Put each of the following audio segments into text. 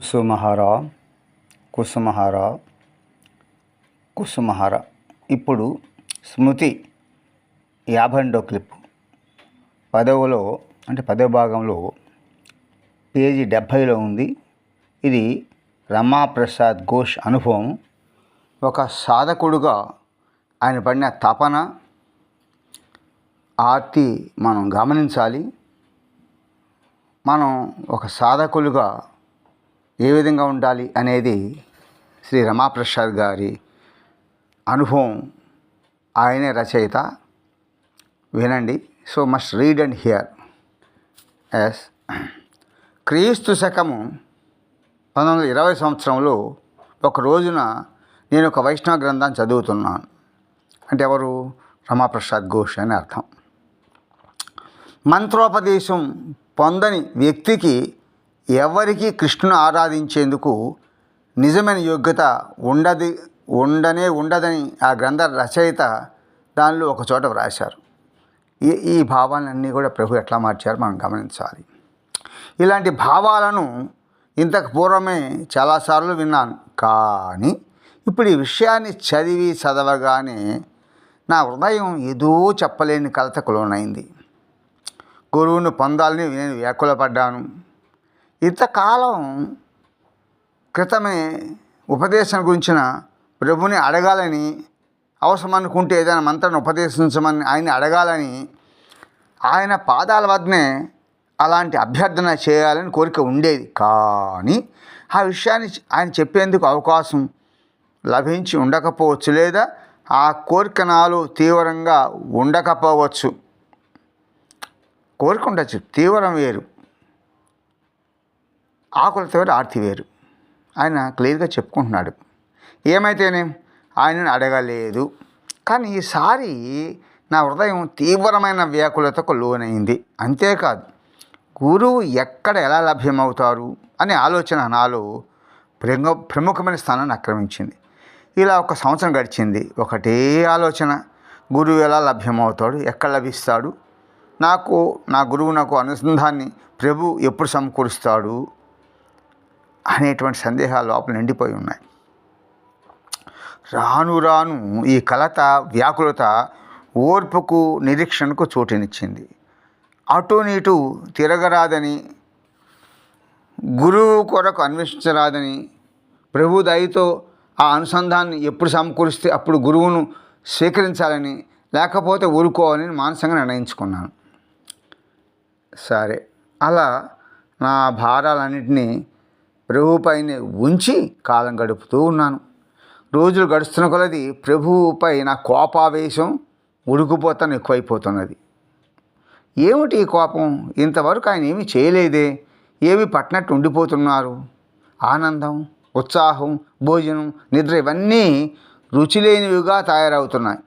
కుసుమహార కుసుమహార కుసుమహార. ఇప్పుడు స్మృతి యాభై రెండో క్లిప్. పదవలో అంటే పదవ భాగంలో పేజీ డెబ్భైలో ఉంది. ఇది రమాప్రసాద్ ఘోష్ అనుభవం. ఒక సాధకుడుగా ఆయన పడిన తపన ఆర్తి మనం గమనించాలి. మనం ఒక సాధకులుగా ఏ విధంగా ఉండాలి అనేది శ్రీ రమాప్రసాద్ గారి అనుభవం ఆయనే రచయిత. వినండి. So must read and hear yes క్రీస్తు శకము పంతొమ్మిది వందల ఇరవై సంవత్సరంలో ఒక రోజున నేను ఒక వైష్ణవ గ్రంథాన్ని చదువుతున్నాను. అంటే ఎవరు? రమాప్రసాద్ ఘోష్ అని అర్థం. మంత్రోపదేశం పొందని వ్యక్తికి ఎవరికి కృష్ణుని ఆరాధించేందుకు నిజమైన యోగ్యత ఉండది ఉండనే ఉండదని ఆ గ్రంథ రచయిత దానిలో ఒక చోట వ్రాశారు. ఈ ఈ భావాలన్నీ కూడా ప్రభు ఎట్లా మార్చారు మనం గమనించాలి. ఇలాంటి భావాలను ఇంతకు పూర్వమే చాలాసార్లు విన్నాను. కానీ ఇప్పుడు ఈ విషయాన్ని చదివి చదవగానే నా హృదయం ఏదో చెప్పలేని కలతకు లోనైంది. గురువును పొందాలని నేను వ్యాకులపడ్డాను. ఇంతకాలం క్రితమే ఉపదేశం గురించిన ప్రభుని అడగాలని అవసరం అనుకుంటే ఏదైనా మంత్రాన్ని ఉపదేశించమని ఆయన అడగాలని ఆయన పాదాల వద్దనే అలాంటి అభ్యర్థన చేయాలని కోరిక ఉండేది. కానీ ఆ విషయాన్ని ఆయన చెప్పేందుకు అవకాశం లభించి ఉండకపోవచ్చు లేదా ఆ కోరిక నాలో తీవ్రంగా ఉండకపోవచ్చు. కోరిక ఉండొచ్చు. తీవ్రం వేరు. ఆకులతో వేరు ఆర్తి వేరు? ఆయన క్లియర్గా చెప్పుకుంటున్నాడు. ఏమైతేనే? ఆయనను అడగలేదు. కానీ ఈసారి నా హృదయం తీవ్రమైన వ్యాకులతకు లోనైంది. అంతేకాదు గురువు ఎక్కడ ఎలా లభ్యమవుతారు? అనే ఆలోచన నాలో ప్రముఖ ప్రముఖమైన స్థానాన్ని ఆక్రమించింది. ఇలా ఒక సంవత్సరం గడిచింది. ఒకటే ఆలోచన గురువు ఎలా లభ్యమవుతాడు? ఎక్కడ లభిస్తాడు? నాకు నా గురువు నాకు అనుసంధాన్ని ప్రభు ఎప్పుడు సమకూరుస్తాడు? అనేటువంటి సందేహాలు లోపల నిండిపోయి ఉన్నాయి. రాను రాను ఈ కలత వ్యాకులత ఓర్పుకు నిరీక్షణకు చోటునిచ్చింది. అటు నీటు తిరగరాదని గురువు కొరకు అన్వేషించరాదని ప్రభు దయతో ఆ అనుసంధాన్ని ఎప్పుడు సమకూరిస్తే అప్పుడు గురువును స్వీకరించాలని లేకపోతే ఊరుకోవాలని మానసంగా నిర్ణయించుకున్నాను. సరే. అలా నా భారాలన్నింటినీ ప్రభువుపైనే ఉంచి కాలం గడుపుతూ ఉన్నాను. రోజులు గడుస్తున్న కొలది ప్రభువుపై నా కోపావేశం ఉడుకుపోతాను ఎక్కువైపోతున్నది. ఏమిటి ఈ కోపం? ఇంతవరకు ఆయన ఏమి చేయలేదే. ఏమి పట్టినట్టు ఉండిపోతున్నారు. ఆనందం ఉత్సాహం భోజనం నిద్ర ఇవన్నీ రుచిలేనివిగా తయారవుతున్నాయి.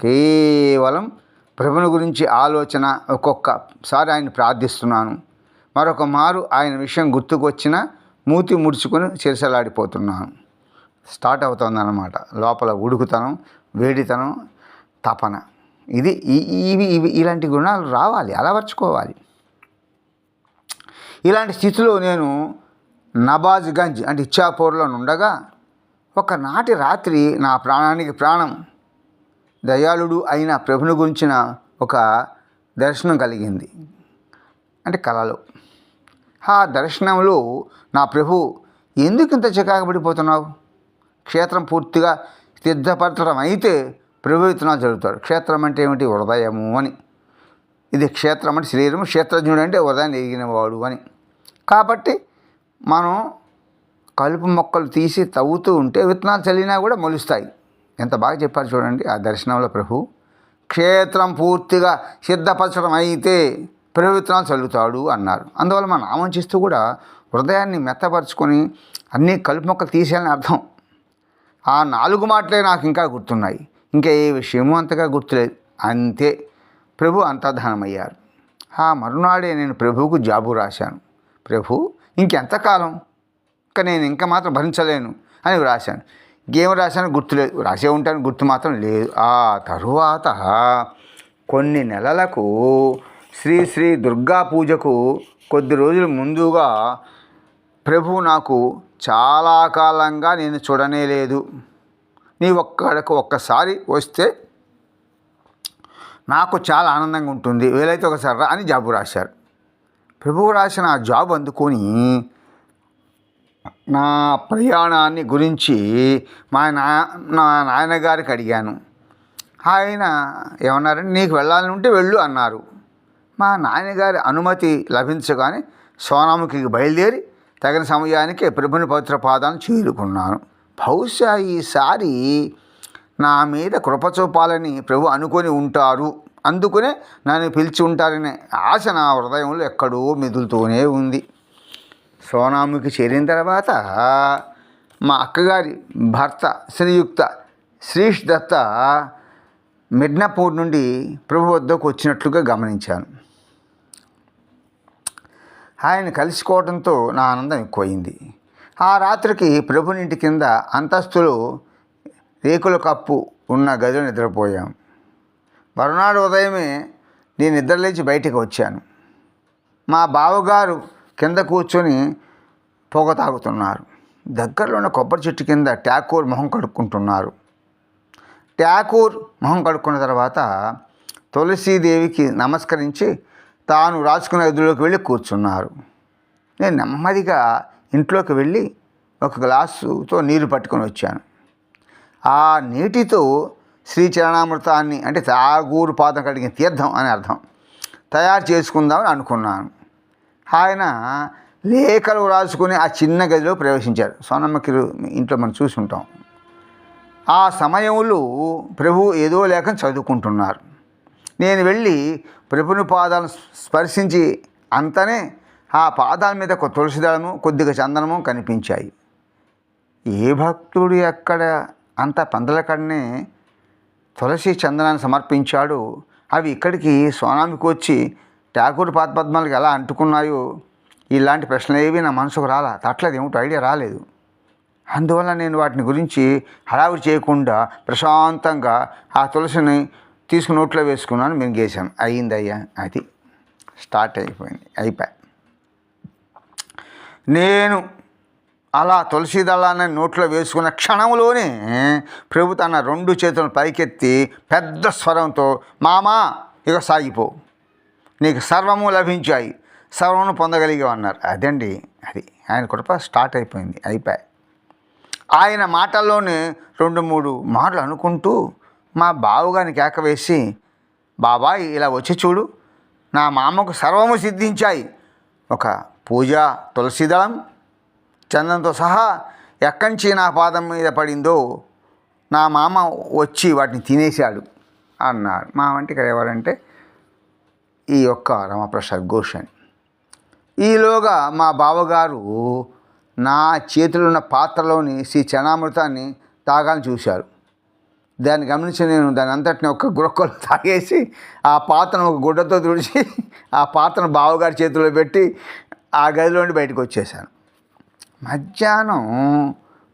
కేవలం ప్రభుని గురించి ఆలోచన ఒక్కొక్కసారి ఆయన ప్రార్థిస్తున్నాను. మరొక మారు ఆయన విషయం గుర్తుకొచ్చిన మూతి ముడుచుకొని చిరసలాడిపోతున్నాను. స్టార్ట్ అవుతుందన్నమాట. లోపల ఉడుకుతనం వేడితనం తపన. ఇది ఈ- ఇవి ఇవి ఇలాంటి గుణాలు రావాలి అలవర్చుకోవాలి. ఇలాంటి స్థితిలో నేను నబాజ్గంజ్ అంటే ఇచ్చాపూర్లో ఉండగా ఒకనాటి రాత్రి నా ప్రాణానికి ప్రాణం దయాళుడు అయిన ప్రభుని గురించిన ఒక దర్శనం కలిగింది. అంటే కళలో. ఆ దర్శనంలో నా ప్రభు ఎందుకు ఇంత చికాకు పడిపోతున్నావు? క్షేత్రం పూర్తిగా సిద్ధపరచడం అయితే ప్రభు విత్తనాలు జరుగుతాడు. క్షేత్రం అంటే ఏమిటి? హృదయము అని. ఇది క్షేత్రం అంటే శరీరం క్షేత్రజ్ఞుడు అంటే హృదయాన్ని ఎగినవాడు అని. కాబట్టి మనం కలుపు మొక్కలు తీసి తవ్వుతూ ఉంటే విత్తనాలు చల్లినా కూడా మొలుస్తాయి. ఎంత బాగా చెప్పారు చూడండి ఆ దర్శనంలో ప్రభు. క్షేత్రం పూర్తిగా సిద్ధపరచడం అయితే ప్రభు చల్లుతాడు అన్నారు. అందువల్ల మనం ఆమంచిస్తూ కూడా హృదయాన్ని మెత్తపరుచుకొని అన్ని కలుపు మొక్కలు తీసేయాలని అర్థం. ఆ నాలుగు మాటలే నాకు ఇంకా గుర్తున్నాయి. ఇంకా ఏ విషయము అంతగా గుర్తులేదు. అంతే. ప్రభు అంతర్ధానమయ్యారు. ఆ మరునాడే నేను ప్రభువుకు జాబు రాశాను. ప్రభు ఇంకెంతకాలం? ఇంకా నేను ఇంకా మాత్రం భరించలేను అని రాశాను ఇంకేం రాశాను గుర్తులేదు. రాసే ఉంటాను. గుర్తు మాత్రం లేదు. ఆ తరువాత కొన్ని నెలలకు శ్రీ శ్రీ దుర్గా పూజకు కొద్ది రోజుల ముందుగా ప్రభు నాకు చాలా కాలంగా నేను చూడనే లేదు. నీ ఒక్కడికి ఒక్కసారి వస్తే నాకు చాలా ఆనందంగా ఉంటుంది. వీలైతే ఒకసారి రా అని జాబు రాశారు. ప్రభువు రాసిన ఆ జాబ్ అందుకొని నా ప్రయాణాన్ని గురించి మా నా నా నాయనగారికి అడిగాను. ఆయన ఏమన్నారంటే నీకు వెళ్ళాలని ఉంటే వెళ్ళు అన్నారు. మా నాయనగారి అనుమతి లభించగానే సోనాముఖి బయలుదేరి తగిన సమయానికి ప్రభుని పవిత్ర పాదాలను చేరుకున్నాను. బహుశా ఈసారి నా మీద కృప చూపాలని ప్రభు అనుకొని ఉంటారు. అందుకునే నన్ను పిలిచి ఉంటారనే ఆశ నా హృదయంలో ఎక్కడో మెదులుతూనే ఉంది. సోనాముకి చేరిన తర్వాత మా అక్కగారి భర్త శ్రీయుక్త శ్రీష్ దత్త మిడ్నాపూర్ నుండి ప్రభు వద్దకు వచ్చినట్లుగా గమనించాను. ఆయన కలుసుకోవడంతో నా ఆనందం ఎక్కువైంది. ఆ రాత్రికి ప్రభునింటి కింద అంతస్తులు రేకుల కప్పు ఉన్న గదిలో నిద్రపోయాం. మరునాడు ఉదయమే నేను నిద్రలేచి బయటికి వచ్చాను. మా బావగారు కింద కూర్చొని పొగ తాగుతున్నారు. దగ్గరలో ఉన్న కొబ్బరి చెట్టు కింద ట్యాకూర్ మొహం కడుక్కుంటున్నారు. ట్యాకూర్ మొహం కడుక్కున్న తర్వాత తులసీదేవికి నమస్కరించి తాను రాసుకున్న గదిలోకి వెళ్ళి కూర్చున్నారు. నేను నెమ్మదిగా ఇంట్లోకి వెళ్ళి ఒక గ్లాసుతో నీరు పట్టుకొని వచ్చాను. ఆ నీటితో శ్రీచరణామృతాన్ని అంటే తాగూరు పాదం కడిగిన తీర్థం అని అర్థం. తయారు చేసుకుందామని అనుకున్నాను. ఆయన లేఖలు రాసుకుని ఆ చిన్న గదిలో ప్రవేశించారు. సోనమ్మకి ఇంట్లో మనం చూసుంటాం. ఆ సమయంలో ప్రభు ఏదో లేఖను చదువుకుంటున్నారు. నేను వెళ్ళి ప్రభుని పాదాలను స్పర్శించి అంతనే ఆ పాదాల మీద ఒక తులసి కొద్దిగా చందనము కనిపించాయి. ఏ భక్తుడు ఎక్కడ అంత పందలకడనే తులసి చందనాన్ని సమర్పించాడు? అవి ఇక్కడికి సోనామికి వచ్చి ఠాకూర్ పాదపద్మాలకు ఎలా అంటుకున్నాయో ఇలాంటి ప్రశ్నలు ఏవి నా మనసుకు రాలా. తట్లేదు ఏమిటో ఐడియా రాలేదు. అందువల్ల నేను వాటిని గురించి హడావుడి చేయకుండా ప్రశాంతంగా ఆ తులసిని తీసుకుని నోట్లో వేసుకున్నాను మేము అయ్యింది అయ్యిందయ్యా అది స్టార్ట్ అయిపోయింది అయిపోయి. నేను అలా తులసి దళాన్ని నోట్లో వేసుకున్న క్షణంలోనే ప్రభు తన రెండు చేతులను పైకెత్తి పెద్ద స్వరంతో మామా ఇక సాగిపో. నీకు సర్వము లభించాయి సర్వము పొందగలిగావు అన్నారు. అదండి అది ఆయన కృప స్టార్ట్ అయిపోయింది అయిపోయి. ఆయన మాటల్లోనే రెండు మూడు మాటలు అనుకుంటూ మా బావగారిని కేక వేసి బాబాయ్ ఇలా వచ్చి చూడు. నా మామకు సర్వము సిద్ధించాయి. ఒక పూజ తులసిదళం చందంతో సహా ఎక్కడి నా పాదం మీద పడిందో నా మామ వచ్చి వాటిని తినేశాడు అన్నాడు. మా వంటి ఇక్కడ ఎవరంటే ఈ యొక్క రమప్రసాద్ ఘోష్ అని ఈలోగా మా బావగారు నా చేతిలో ఉన్న పాత్రలోని శ్రీ చనామృతాన్ని తాగాలని చూశారు. దాన్ని గమనించి నేను దాని అంతటిని ఒక గురక్కలు తాగేసి ఆ పాత్రను ఒక గుడ్డతో తుడిచి ఆ పాత్రను బావగారి చేతిలో పెట్టి ఆ గదిలోండి బయటకు వచ్చేసాను మధ్యాహ్నం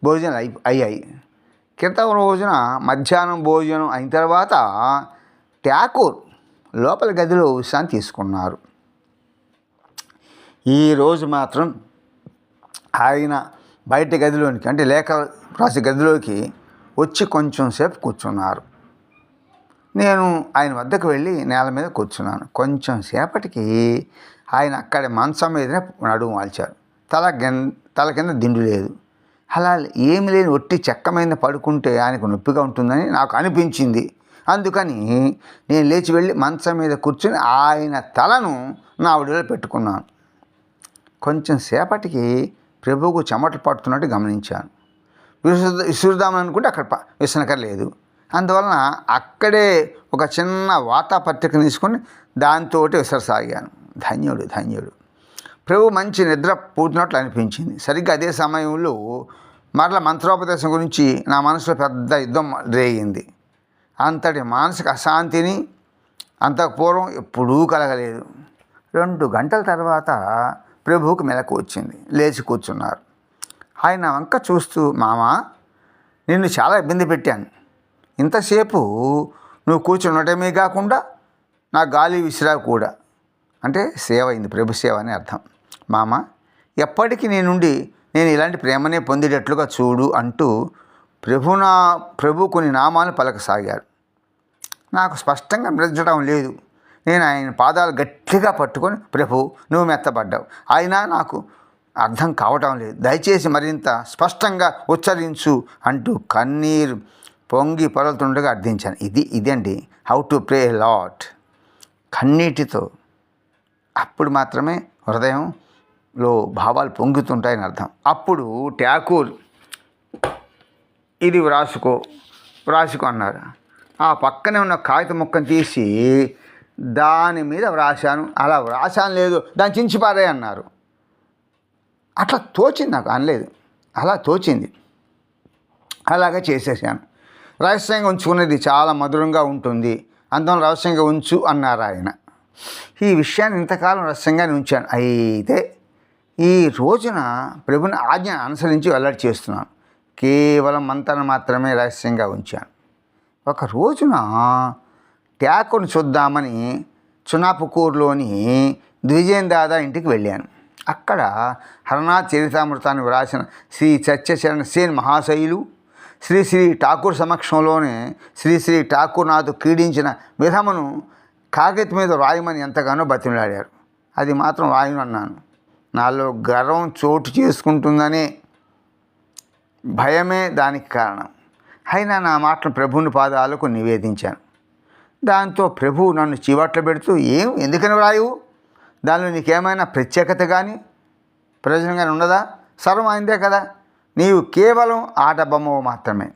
భోజనాలు అయి అయ్యాయి. క్రితం రోజున మధ్యాహ్నం భోజనం అయిన తర్వాత ట్యాకూర్ లోపల గదిలో విశ్రాంతి తీసుకున్నారు. ఈరోజు మాత్రం ఆయన బయట గదిలోనికి అంటే లేఖ రాసే గదిలోకి వచ్చి కొంచెం సేపు కూర్చున్నారు. నేను ఆయన వద్దకు వెళ్ళి నేల మీద కూర్చున్నాను. కొంచెం సేపటికి ఆయన అక్కడ మంచం మీదనే నడుము వాల్చారు తల తల కింద దిండు లేదు. అలా ఏమి లేని ఒట్టి చెక్క మీద పడుకుంటే ఆయనకు నొప్పిగా ఉంటుందని నాకు అనిపించింది. అందుకని నేను లేచి వెళ్ళి మంచం మీద కూర్చుని ఆయన తలను నా ఒడిలో పెట్టుకున్నాను. కొంచెం సేపటికి ప్రభువుకు చెమటలు పడుతున్నట్టు గమనించాను. విసురు విసురుదామని అనుకుంటే అక్కడ ప- విసనకర్లేదు అందువలన అక్కడే ఒక చిన్న వార్తాపత్రిక తీసుకొని దాంతో విసరసాగాను. ధన్యుడు ధన్యుడు. ప్రభు మంచి నిద్ర పూర్తినట్లు అనిపించింది. సరిగ్గా అదే సమయంలో మరల మంత్రోపదేశం గురించి నా మనసులో పెద్ద యుద్ధం రేగింది. అంతటి మానసిక అశాంతిని అంతకు పూర్వం ఎప్పుడూ కలగలేదు. రెండు గంటల తర్వాత ప్రభువుకు మెలకు వచ్చింది. లేచి కూర్చున్నారు. ఆయన వంక చూస్తూ మామ నిన్ను చాలా ఇబ్బంది పెట్టాను. ఇంతసేపు నువ్వు కూర్చుండటమే కాకుండా నా గాలి విసిరా కూడా. అంటే సేవ అయింది ప్రభు సేవ అని అర్థం. మామ ఎప్పటికీ నీ నుండి నేను ఇలాంటి ప్రేమనే పొందేటట్లుగా చూడు అంటూ ప్రభు నా ప్రభు కొన్ని నామాలు పలకసాగాడు నాకు స్పష్టంగా మిరచడం లేదు. నేను ఆయన పాదాలు గట్టిగా పట్టుకొని ప్రభు నువ్వు మెత్తబడ్డావు. అయినా నాకు అర్థం కావటం లేదు. దయచేసి మరింత స్పష్టంగా ఉచ్చరించు అంటూ కన్నీరు పొంగి పొరలుతుండగా అర్థించాను. ఇది ఇదండి. హౌ టు ప్రే లాట్ కన్నీటితో అప్పుడు మాత్రమే హృదయంలో భావాలు పొంగుతుంటాయని అర్థం. అప్పుడు ట్యాకూర్ ఇది వ్రాసుకో వ్రాసుకో అన్నారు. ఆ పక్కనే ఉన్న కాగితం ముక్కను తీసి దాని మీద వ్రాశాను. అలా వ్రాశాను లేదు. దాన్ని చించిపారే అన్నారు. అట్లా తోచింది నాకు అనలేదు. అలా తోచింది. అలాగే చేసేసాను. రహస్యంగా ఉంచుకునేది చాలా మధురంగా ఉంటుంది. అందులో రహస్యంగా ఉంచు అన్నారు ఆయన. ఈ విషయాన్ని ఇంతకాలం రహస్యంగానే ఉంచాను. అయితే ఈ రోజున ప్రభుని ఆజ్ఞ అనుసరించి వెల్లడి చేస్తున్నాను. కేవలం మంతను మాత్రమే రహస్యంగా ఉంచాను. ఒక రోజున ట్యాకును చూద్దామని చునాపుకూరులోని ద్విజయం దాదా ఇంటికి వెళ్ళాను. అక్కడ హరనాథ్ చరితామృతాన్ని వ్రాసిన శ్రీ సత్యచరణ సేన్ మహాశైలు శ్రీ శ్రీ ఠాకూర్ సమక్షంలోనే శ్రీ శ్రీ ఠాకూర్నాథ్ క్రీడించిన విధమును కాగిత మీద రాయమని ఎంతగానో బతిమలాడారు. అది మాత్రం రాయను అన్నాను నాలో గర్వం చోటు చేసుకుంటుందనే భయమే దానికి కారణం. అయినా నా మాటను ప్రభుని పాదాలకు నివేదించాను. దాంతో ప్రభువు నన్ను చీవట్లు పెడుతూ ఏం? ఎందుకని వ్రాయువు? దానిలో నీకేమైనా ప్రత్యేకత కానీ ప్రయోజనం కానీ ఉండదా సర్వం అయిందే కదా. నీవు కేవలం ఆట బొమ్మవు మాత్రమే.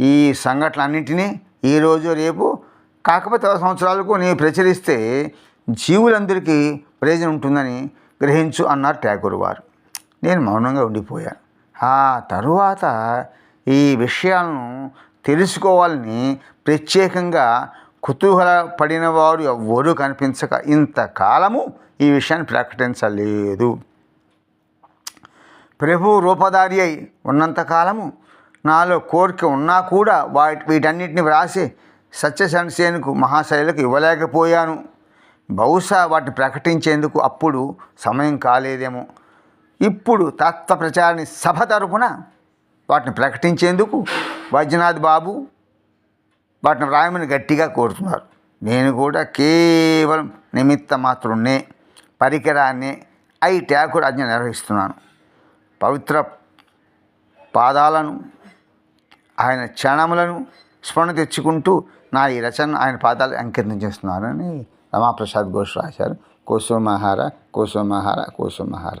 ఈ సంఘటనలన్నింటినీ ఈరోజు రేపు కాకపోతే సంవత్సరాలకు నీవు ప్రచురిస్తే జీవులందరికీ ప్రయోజనం ఉంటుందని గ్రహించు అన్నారు ట్యాగూర్ వారు. నేను మౌనంగా ఉండిపోయాను ఆ తరువాత ఈ విషయాలను తెలుసుకోవాలని ప్రత్యేకంగా కుతూహల పడిన వారు ఎవ్వరూ కనిపించక ఇంతకాలము ఈ విషయాన్ని ప్రకటించలేదు. ప్రభు రూపధారి అయి ఉన్నంతకాలము నాలో కోరిక ఉన్నా కూడా వాటి వీటన్నిటిని వ్రాసి సత్యసంసేనుకు మహాశైలకు ఇవ్వలేకపోయాను. బహుశా వాటిని ప్రకటించేందుకు అప్పుడు సమయం కాలేదేమో. ఇప్పుడు తత్వ ప్రచారాన్ని సభ తరపున వాటిని ప్రకటించేందుకు వైద్యనాథ్ బాబు వాటిని వ్రాయమని గట్టిగా కోరుతున్నారు. నేను కూడా కేవలం నిమిత్త మాత్రున్నే పరికరాన్ని ఐ ట్యాకుడు ఆజ్ఞ నిర్వహిస్తున్నాను. పవిత్ర పాదాలను ఆయన క్షణములను స్మరణ తెచ్చుకుంటూ నా ఈ రచన ఆయన పాదాలు అంకితం చేస్తున్నారని రమాప్రసాద్ ఘోష్ రాశారు. కోసోమహార కోసోమహార కోసోమహార